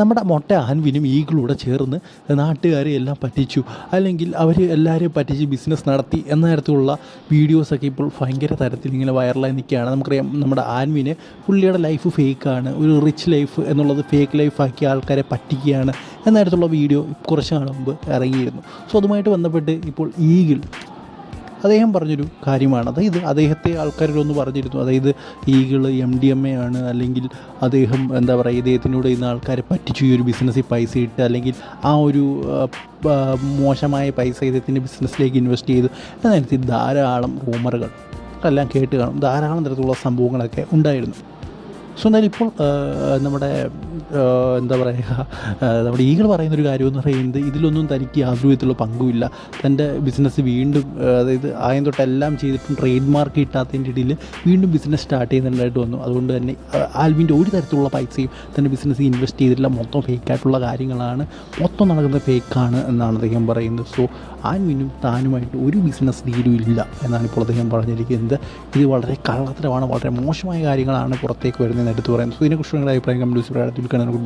നമ്മുടെ മൊട്ട ആൻവിനും ഈഗിളൂടെ ചേർന്ന് നാട്ടുകാരെ എല്ലാം പറ്റിച്ചു. അല്ലെങ്കിൽ അവർ എല്ലാവരെയും പറ്റിച്ച് ബിസിനസ് നടത്തി എന്ന തരത്തിലുള്ള വീഡിയോസൊക്കെ ഇപ്പോൾ ഭയങ്കര തരത്തിൽ ഇങ്ങനെ വൈറലായി നിൽക്കുകയാണ്. നമുക്കറിയാം നമ്മുടെ ആൻവിന് പുള്ളിയുടെ ലൈഫ് ഫേക്കാണ് ഒരു റിച്ച് ലൈഫ് എന്നുള്ളത് ഫേക്ക് ലൈഫാക്കി ആൾക്കാരെ പറ്റിക്കുകയാണ് എന്ന തരത്തിലുള്ള വീഡിയോ കുറച്ച് നാൾ മുമ്പ് ഇറങ്ങിയിരുന്നു. സോ അതുമായിട്ട് ബന്ധപ്പെട്ട് ഇപ്പോൾ ഈഗിൾ അദ്ദേഹം പറഞ്ഞൊരു കാര്യമാണ്. അതായത് അദ്ദേഹത്തെ ആൾക്കാരോടൊന്ന് പറഞ്ഞിരുന്നു. അതായത് ഈകൾ എം ഡി എം എ ആണ്. അല്ലെങ്കിൽ അദ്ദേഹം എന്താ പറയുക ഇദ്ദേഹത്തിനോട് ഇന്ന് ആൾക്കാരെ പറ്റിച്ചു. ഈ ഒരു ബിസിനസ്സിൽ പൈസ ഇട്ട് അല്ലെങ്കിൽ ആ ഒരു മോശമായ പൈസ ഇദ്ദേഹത്തിന്റെ ബിസിനസ്സിലേക്ക് ഇൻവെസ്റ്റ് ചെയ്തു. എന്ന തരത്തിൽ ധാരാളം റൂമറുകൾ എല്ലാം കേട്ട് കാണും. ധാരാളം തരത്തിലുള്ള സംഭവങ്ങളൊക്കെ ഉണ്ടായിരുന്നു. സോ എന്നാലും ഇപ്പോൾ നമ്മുടെ എന്താ പറയുക നമ്മുടെ ഈകൾ പറയുന്നൊരു കാര്യം എന്ന് പറയുന്നത് ഇതിലൊന്നും തനിക്ക് യാതൊരു വിധത്തിലുള്ള പങ്കുമില്ല. തന്റെ ബിസിനസ് വീണ്ടും അതായത് ആയം തൊട്ടെല്ലാം ചെയ്തിട്ടും ട്രേഡ് മാർക്ക് കിട്ടാത്തതിന്റെ ഇടയിൽ വീണ്ടും ബിസിനസ് സ്റ്റാർട്ട് ചെയ്യുന്നുണ്ടായിട്ട് വന്നു. അതുകൊണ്ട് തന്നെ ആൽവിന്റെ ഒരു തരത്തിലുള്ള പൈസയും തന്റെ ബിസിനസ്സിൽ ഇൻവെസ്റ്റ് ചെയ്തിട്ടില്ല മൊത്തം ഫേക്കായിട്ടുള്ള കാര്യങ്ങളാണ്. മൊത്തം നടക്കുന്ന ഫേക്കാണ് എന്നാണ് അദ്ദേഹം പറയുന്നത്. സോ ആൻവിനും താനുമായിട്ട് ഒരു ബിസിനസ് ഡീലും ഇല്ല എന്നാണ് ഇപ്പോൾ അദ്ദേഹം പറഞ്ഞിരിക്കുന്നത്. ഇത് വളരെ കള്ളത്തരമാണ് വളരെ മോശമായ കാര്യങ്ങളാണ് പുറത്തേക്ക് വരുന്നതെന്ന് എടുത്തു പറയുന്നു. സോ ഇതിനെക്കുറിച്ച് അഭിപ്രായം അഭിപ്രായം കമ്പ്യൂട്ടർ